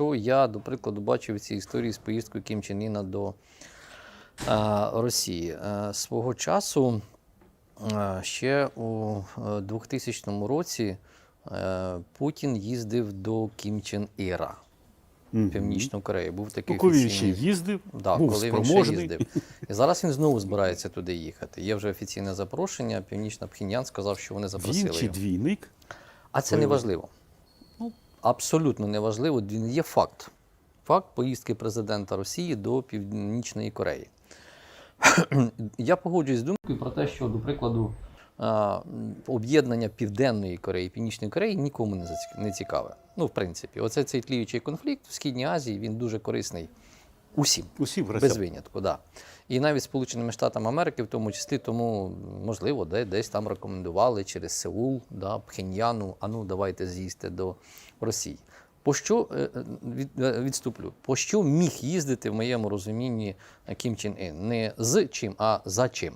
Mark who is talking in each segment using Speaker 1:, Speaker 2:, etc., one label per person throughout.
Speaker 1: що я, до прикладу, бачив в цій історії з поїздкою Кім Чен Іна до е, Росії. Е, свого часу, е, ще у е, 2000 році, е, Путін їздив до Кім Чен Іра.
Speaker 2: Мгм.
Speaker 1: Північну Корею. Був такий
Speaker 2: Ну, коли він ще їздив,
Speaker 1: Да,
Speaker 2: був
Speaker 1: коли він ще їздив. І зараз він знову збирається туди їхати. Є вже офіційне запрошення. Північна Пхіньян сказав, що вони запросили
Speaker 2: Він чи
Speaker 1: його.
Speaker 2: двійник?
Speaker 1: А це не важливо. Абсолютно не важливо. Він є факт. Факт поїздки президента Росії до Північної Кореї. Я погоджуюсь з думкою про те, що, до прикладу, об'єднання Південної Кореї і Північної Кореї нікому не цікаве. Ну, в принципі, оце цей тліючий конфлікт в Східній Азії він дуже корисний усім.
Speaker 2: Усі в
Speaker 1: Без
Speaker 2: Росії.
Speaker 1: винятку, да. І навіть Сполученими Штатами Америки, в тому числі, тому можливо, де, десь там рекомендували через Сеул, да, Пхеньяну, а ну давайте з'їсти до Росії. По що е, е, від, е, відступлю? По що міг їздити в моєму розумінні Кім Чен Ін? Не з чим, а за чим.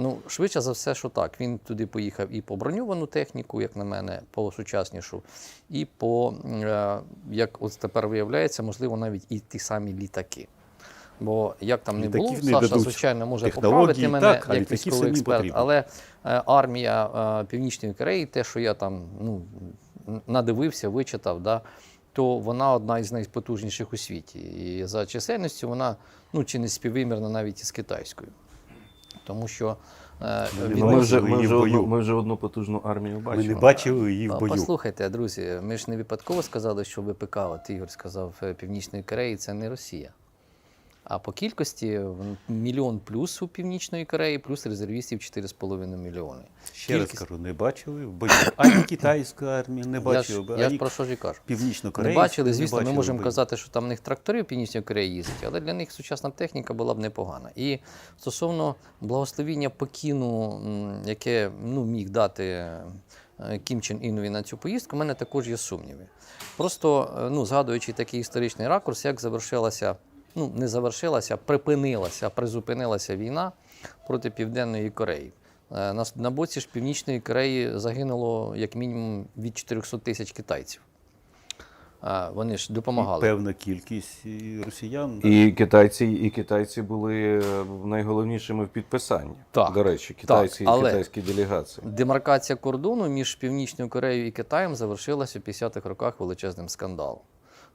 Speaker 1: Ну, швидше за все, що так. Він туди поїхав і по броньовану техніку, як на мене, по сучаснішу, і по, е, як от тепер виявляється, можливо, навіть і ті самі літаки. Бо як там не було,
Speaker 2: не
Speaker 1: Саша, звичайно, може поправити мене
Speaker 2: так,
Speaker 1: як військовий експерт,
Speaker 2: потрібні.
Speaker 1: але е, армія е, Північної Кореї, те, що я там ну, надивився, вичитав, да, то вона одна із найпотужніших у світі. І за чисельністю вона ну, чи не співвимірна навіть із китайською. Тому що е,
Speaker 2: Ми
Speaker 3: Ну, ми, вже, ми, вже одну, ми вже одну потужну армію
Speaker 2: Ми не бачили її в
Speaker 1: А,
Speaker 2: бою.
Speaker 1: Послухайте, друзі, ми ж не випадково сказали, що ВПК, от Ігор сказав, е, Північної Кореї це не Росія. А по кількості мільйон плюс у Північної Кореї, плюс резервістів 4,5 мільйони.
Speaker 2: Ще раз кажу, не бачили в. Ані китайська армія не
Speaker 1: Я
Speaker 2: бачила, би,
Speaker 1: я ж про що ж і кажу. Не
Speaker 2: північно-корейська
Speaker 1: бачили, звісно, ми
Speaker 2: бачили
Speaker 1: можемо
Speaker 2: в бою.
Speaker 1: казати, що там в них трактори в Північній Кореї їздять, але для них сучасна техніка була б непогана. І стосовно благословіння Пекіну, яке ну, міг дати е, Кім Чен Інові на цю поїздку, у мене також є сумніви. Просто е, ну, згадуючи такий історичний ракурс, як завершилася, ну не завершилася, припинилася, призупинилася війна проти Південної Кореї. Е, На, на боці ж Північної Кореї загинуло як мінімум від 400 тисяч китайців. А, Вони ж
Speaker 2: І
Speaker 1: допомагали.
Speaker 2: певна кількість і росіян.
Speaker 3: І китайці, і китайці були е, найголовнішими в підписанні.
Speaker 1: Так,
Speaker 3: До речі, китайці
Speaker 1: але-
Speaker 3: і китайські делегації.
Speaker 1: Демаркація кордону між Північною Кореєю і Китаєм завершилася в 50-х роках величезним скандалом.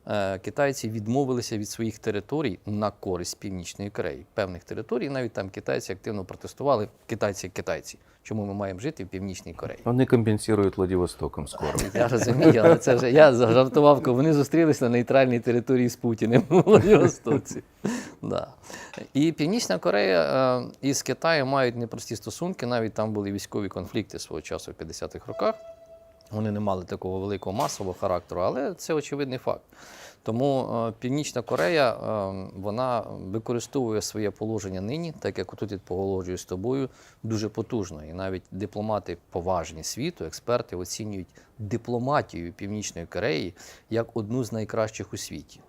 Speaker 1: Е, Китайці відмовилися від своїх територій на користь Північної Кореї. Певних територій, навіть там китайці активно протестували. Китайці, китайці. Чому ми маємо жити в Північній Кореї?
Speaker 3: Вони компенсують Владивостоком скоро.
Speaker 1: Я розумію, але це вже я жартував, коли вони зустрілися на нейтральній території з Путіним у Владивостоці. Да. І Північна Корея е, із Китаєм мають непрості стосунки, навіть там були військові конфлікти свого часу в 50-х роках. Вони не мали такого великого масового характеру, але це очевидний факт. Тому е, Північна Корея е, вона використовує своє положення нині, так як тут я погоджуюсь з тобою, дуже потужно. І навіть дипломати поважні світу, експерти оцінюють дипломатію Північної Кореї як одну з найкращих у світі.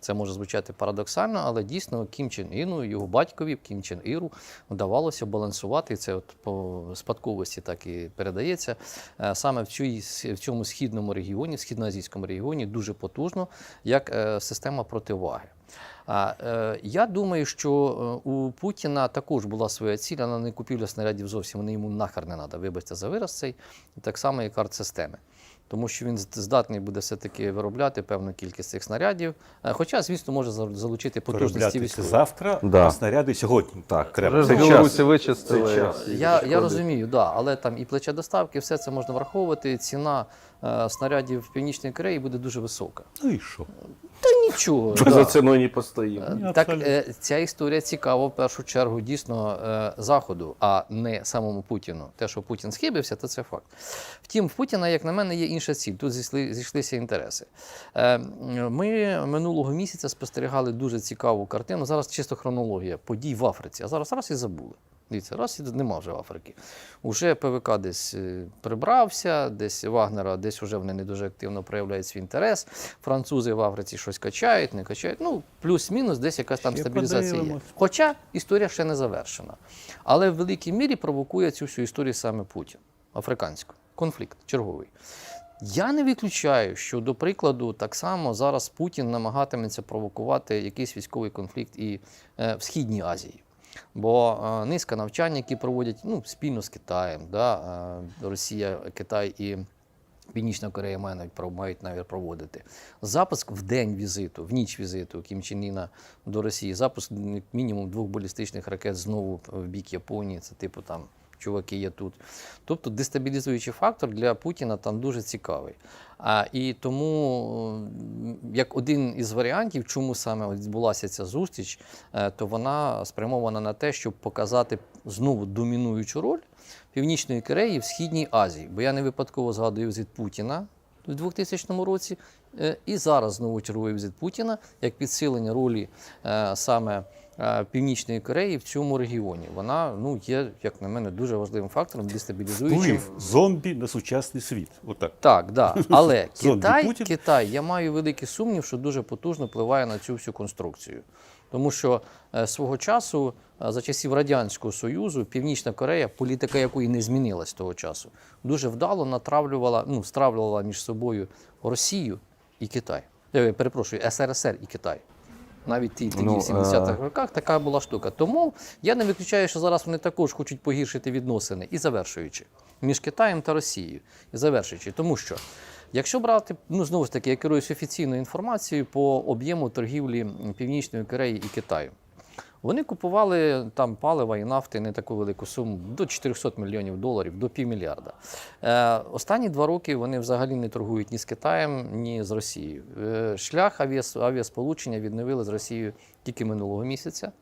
Speaker 1: Це може звучати парадоксально, але дійсно Кім Чен Іну, його батькові Кім Чен Іру вдавалося балансувати. Це от по спадковості так і передається. Е, Саме в, цій, в цьому східному регіоні, східноазійському регіоні, дуже потужно, як е, система противаги. А, е, я думаю, що е, у Путіна також була своя ціль, але не купівля снарядів зовсім. Вони йому нахер не треба. Вибачте за вираз цей, так само і карт-системи. Тому що він здатний буде все-таки виробляти певну кількість цих снарядів. Е, Хоча, звісно, може залучити потужності
Speaker 2: Виробляти завтра,
Speaker 3: Да.
Speaker 2: а снаряди сьогодні.
Speaker 3: Так,
Speaker 2: Це
Speaker 3: вичистили.
Speaker 2: Це час.
Speaker 1: Я, я розумію, да, але там і плече доставки, все це можна враховувати. Ціна е, снарядів в Північній Кореї буде дуже висока.
Speaker 2: Ну і що?
Speaker 1: Та нічого.
Speaker 3: Ми за ціною не постоїмо.
Speaker 1: Е, Так, е, ця історія цікава в першу чергу дійсно е, Заходу, а не самому Путіну. Те, що Путін схибився, то це факт. Втім, в Путіна, як на мене, є інша ціль. Тут зійшли, зійшлися інтереси. Е, Ми минулого місяця спостерігали дуже цікаву картину. Зараз чисто хронологія подій в Африці, а зараз раз і забули. Дивіться, раз і нема вже Африки. Уже ПВК десь е, прибрався, десь Вагнера, десь вже вони не дуже активно проявляють свій інтерес. Французи в Африці щось качають, не качають. Ну, плюс-мінус, десь якась там
Speaker 2: Ще
Speaker 1: стабілізація є. Хоча історія ще не завершена. Але в великій мірі провокує цю всю історію саме Путін, африканську. Конфлікт черговий. Я не виключаю, що, до прикладу, так само зараз Путін намагатиметься провокувати якийсь військовий конфлікт і е, в Східній Азії. Бо е, низка навчань, які проводять ну, спільно з Китаєм, да, е, Росія, Китай і Північна Корея мають навіть пров- мають навіть проводити. Запуск в день візиту, в ніч візиту Кім Чен Іна до Росії, запуск мінімум двох балістичних ракет знову в бік Японії. Це типу там чуваки є тут. Тобто дестабілізуючий фактор для Путіна там дуже цікавий. А, і тому, як один із варіантів, чому саме відбулася ця зустріч, е, то вона спрямована на те, щоб показати знову домінуючу роль Північної Кореї в Східній Азії. Бо я не випадково згадую візит Путіна в 2000 році, е, і зараз знову черговий візит Путіна як підсилення ролі е, саме Північної Кореї в цьому регіоні. Вона ну, є, як на мене, дуже важливим фактором, дестабілізуючим.
Speaker 2: Вплив зомбі на сучасний світ. Отак.
Speaker 1: Так, да. але Китай, Китай, я маю великий сумнів, що дуже потужно впливає на цю всю конструкцію. Тому що е, свого часу, е, за часів Радянського Союзу, Північна Корея, політика якої не змінилась того часу, дуже вдало натравлювала, ну, стравлювала між собою Росію і Китай. Я перепрошую, СРСР і Китай. Навіть ті тоді,
Speaker 3: Ну,
Speaker 1: в 70-х роках, така була штука. Тому я не виключаю, що зараз вони також хочуть погіршити відносини і завершуючи між Китаєм та Росією. І завершуючи, тому що якщо брати, ну знову ж таки, я керуюсь офіційною інформацією по об'єму торгівлі Північної Кореї і Китаю. Вони купували там палива і нафти не таку велику суму до 400 мільйонів доларів, до півмільярда. Е, останні два роки вони взагалі не торгують ні з Китаєм, ні з Росією. Е, шлях авіасполучення відновили з Росією тільки минулого місяця.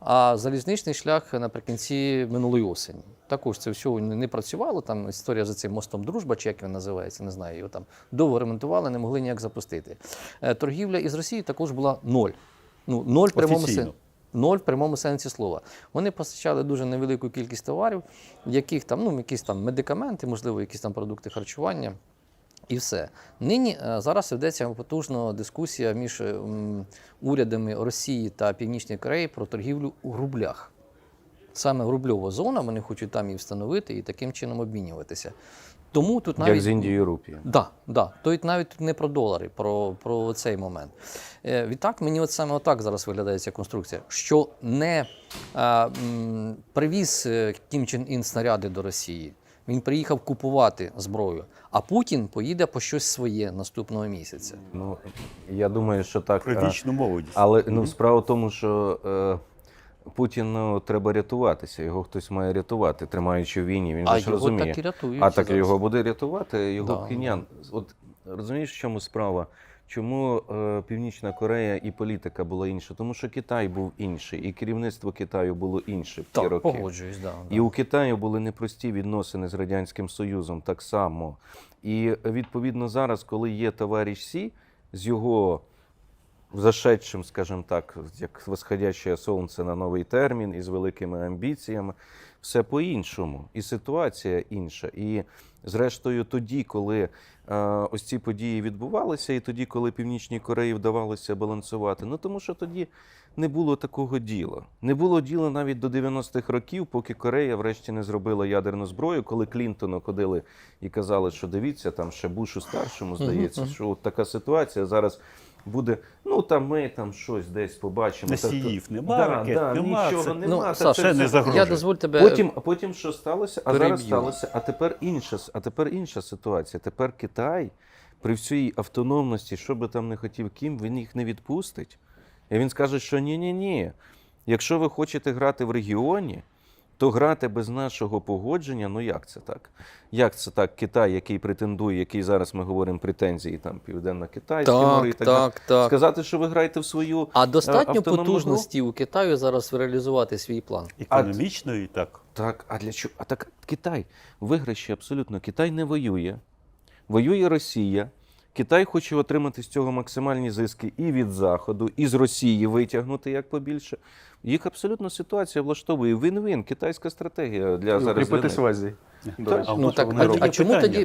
Speaker 1: А залізничний шлях наприкінці минулої осені. Також це все не працювало. Там історія за цим мостом дружба, чи як він називається, не знаю. Його там довго ремонтували, не могли ніяк запустити. Е, Торгівля із Росією також була ноль. Ну, ноль прямому сенсі. Ноль в прямому сенсі слова. Вони постачали дуже невелику кількість товарів, яких там, ну, якісь там медикаменти, можливо, якісь там продукти харчування. І все. Нині е, зараз ведеться потужна дискусія між урядами Росії та Північної Кореї про торгівлю у рублях. Саме рубльова зона, вони хочуть там її встановити і таким чином обмінюватися. Тому тут навіть
Speaker 3: Як з Індією Рупією.
Speaker 1: Да, да. То й навіть тут не про долари, про, про цей момент. Е, відтак, мені от саме отак зараз виглядає ця конструкція, що не а, м, привіз е, Кім Чен Ін снаряди до Росії. Він приїхав купувати зброю, а Путін поїде по щось своє наступного місяця.
Speaker 3: Ну, я думаю, що так.
Speaker 2: Про вічну молодість.
Speaker 3: Але ну, справа в тому, що е, Путіну треба рятуватися. Його хтось має рятувати, тримаючи в війні. Він
Speaker 1: а
Speaker 3: ж
Speaker 1: його
Speaker 3: розуміє.
Speaker 1: так і рятують.
Speaker 3: А так
Speaker 1: зараз.
Speaker 3: його буде рятувати його
Speaker 1: Да,
Speaker 3: пхенян. От розумієш, в чому справа? Чому е, Північна Корея і політика була інша? Тому що Китай був інший, і керівництво Китаю було інше в ті
Speaker 1: Так,
Speaker 3: роки.
Speaker 1: погоджуюсь, да, да.
Speaker 3: І у Китаю були непрості відносини з Радянським Союзом так само. І відповідно зараз, коли є товариш Сі з його зашедшим, скажімо так, як восходяще сонце на новий термін і з великими амбіціями, все по-іншому. І ситуація інша. І зрештою, тоді, коли е, ось ці події відбувалися, і тоді, коли Північній Кореї вдавалося балансувати, ну тому що тоді не було такого діла. Не було діла навіть до 90-х років, поки Корея врешті не зробила ядерну зброю, коли Клінтону ходили і казали, що дивіться, там ще Бушу старшому здається, що от така ситуація зараз. Буде, ну там ми там щось десь побачимо.
Speaker 2: Носіїв
Speaker 3: Та-
Speaker 2: нема,
Speaker 3: да,
Speaker 2: ракет
Speaker 3: да,
Speaker 2: нема,
Speaker 3: нічого
Speaker 2: це-
Speaker 3: нема.
Speaker 1: Ну,
Speaker 3: та
Speaker 1: Саша,
Speaker 3: це
Speaker 2: не загрожує.
Speaker 1: Я дозволь тебе.
Speaker 3: Потім, а потім що сталося? А
Speaker 1: Переб'ю.
Speaker 3: зараз сталося. А тепер інша, с- а тепер інша ситуація. Тепер Китай при всій автономності, що би там не хотів Кім, він їх не відпустить. І він скаже, що ні-ні ні. Якщо ви хочете грати в регіоні, то грати без нашого погодження, ну як це так? Як це так? Китай, який претендує, який зараз ми говоримо претензії, там Південно Китай, Тимор і
Speaker 1: Так,
Speaker 3: так,
Speaker 1: так, так.
Speaker 3: Сказати, що ви граєте в свою
Speaker 1: А достатньо
Speaker 3: автономну
Speaker 1: потужності у Китаю зараз реалізувати свій план.
Speaker 2: Економічно і так.
Speaker 3: Так, а для чого? А так Китай виграші абсолютно. Китай не воює. Воює Росія. Китай хоче отримати з цього максимальні зиски і від Заходу, і з Росії витягнути як побільше. Їх абсолютно ситуація влаштовує. Вин-вин, китайська стратегія для зараз.
Speaker 4: Укріпитись в Азії.
Speaker 2: Так, а
Speaker 1: Ну так, а, а чому
Speaker 2: Питання.
Speaker 1: тоді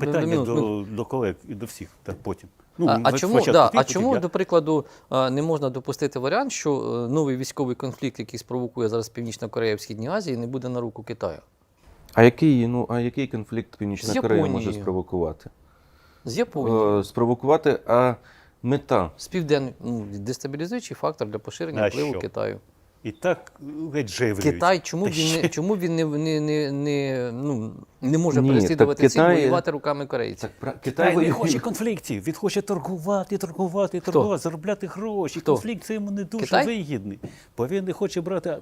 Speaker 2: Питання до, до колег і до всіх, так потім.
Speaker 1: а, а чому, да,
Speaker 2: ти,
Speaker 1: а чому,
Speaker 2: я.
Speaker 1: до прикладу, не можна допустити варіант, що е, новий військовий конфлікт, який спровокує зараз Північна Корея в Східній Азії, не буде на руку Китаю?
Speaker 3: А який, ну, а який конфлікт Північна
Speaker 1: З
Speaker 3: Корея може спровокувати?
Speaker 1: З Японії.
Speaker 3: е, спровокувати, а мета.
Speaker 1: З південний ну, дестабілізуючий фактор для поширення
Speaker 2: А
Speaker 1: впливу
Speaker 2: що?
Speaker 1: Китаю.
Speaker 2: І так геть жеврюють.
Speaker 1: Китай, чому
Speaker 2: Та
Speaker 1: він
Speaker 2: ще-
Speaker 1: не чому він не, не, не, не, ну, не може
Speaker 3: Ні,
Speaker 1: переслідувати
Speaker 3: так
Speaker 1: ціль
Speaker 3: Китай-
Speaker 1: воювати руками корейців?
Speaker 3: Так,
Speaker 2: Китай не хоче конфліктів, він хоче торгувати, торгувати, торгувати, заробляти гроші.
Speaker 1: Хто?
Speaker 2: Конфлікт це йому не дуже
Speaker 1: Китай?
Speaker 2: вигідний. Бо він не хоче брати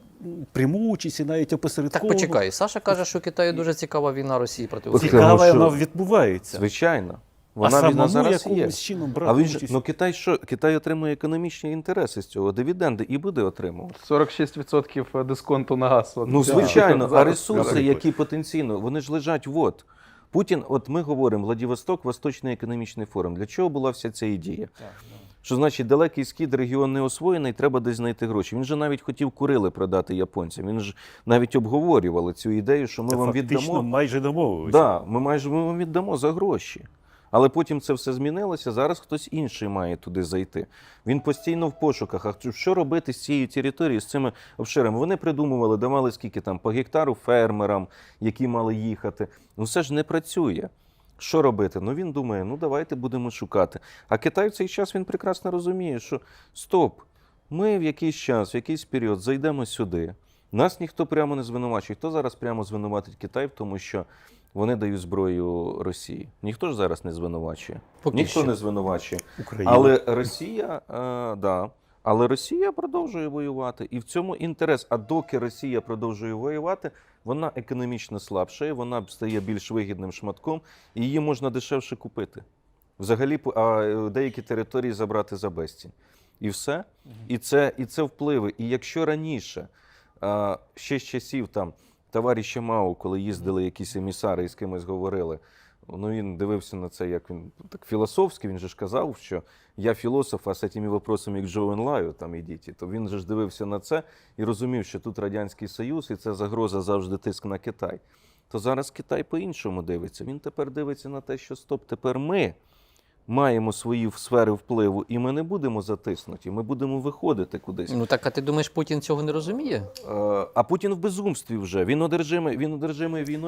Speaker 2: пряму участь і навіть
Speaker 1: Так
Speaker 2: опосередково.
Speaker 1: почекай, Саша каже, що Китаю дуже цікава війна Росії проти України.
Speaker 2: Цікава вона відбувається.
Speaker 3: Звичайно.
Speaker 2: А
Speaker 3: Вона війна зараз є.
Speaker 2: чином
Speaker 3: А він же, ну Китай що? Китай отримує економічні інтереси з цього, дивіденди і буде отримувати.
Speaker 4: 46% дисконту на газ.
Speaker 3: Ну, звичайно, а ресурси, які потенційно, вони ж лежать от. Путін, от ми говоримо, Владивосток, Восточний економічний форум. Для чого була вся ця ідея? Що значить, далекий схід регіон не освоєний, треба десь знайти гроші. Він же навіть хотів Курили продати японцям. Він ж навіть обговорювали цю ідею, що ми
Speaker 2: Та
Speaker 3: вам
Speaker 2: фактично
Speaker 3: віддамо.
Speaker 2: майже домовилися.
Speaker 3: Да, ми майже ми вам віддамо за гроші. Але потім це все змінилося. Зараз хтось інший має туди зайти. Він постійно в пошуках. А що робити з цією територією, з цими обширами? Вони придумували, давали скільки там по гектару фермерам, які мали їхати. Ну все ж не працює. Що робити? Ну він думає, ну давайте будемо шукати. А Китай в цей час він прекрасно розуміє, що стоп, ми в якийсь час, в якийсь період зайдемо сюди. Нас ніхто прямо не звинувачує. Хто зараз прямо звинуватить Китай в тому, що вони дають зброю Росії? Ніхто ж зараз не звинувачує.
Speaker 1: Поки
Speaker 3: ніхто
Speaker 1: що.
Speaker 3: не звинувачує.
Speaker 2: Україна.
Speaker 3: Але Росія, е, да. Але Росія продовжує воювати, і в цьому інтерес. А доки Росія продовжує воювати, вона економічно слабшає, вона стає більш вигідним шматком, і її можна дешевше купити. Взагалі, а е, деякі території забрати за безцінь. І все. І це, і це впливи. І якщо раніше, ще з часів там товариша Мау, коли їздили якісь емісари і з кимось говорили, ну він дивився на це, як він так філософськи, він же ж казав, що я філософ, а з цими вопросами, як Джо Енлаю, там ідіть. То він же ж дивився на це і розумів, що тут Радянський Союз, і це загроза завжди тиск на Китай. То зараз Китай по-іншому дивиться. Він тепер дивиться на те, що стоп, тепер ми маємо свої сфери впливу, і ми не будемо затиснуті, ми будемо виходити кудись.
Speaker 1: Ну так, а ти думаєш, Путін цього не розуміє?
Speaker 3: Е, А Путін в безумстві вже. Він одержимий, він одержимий війною.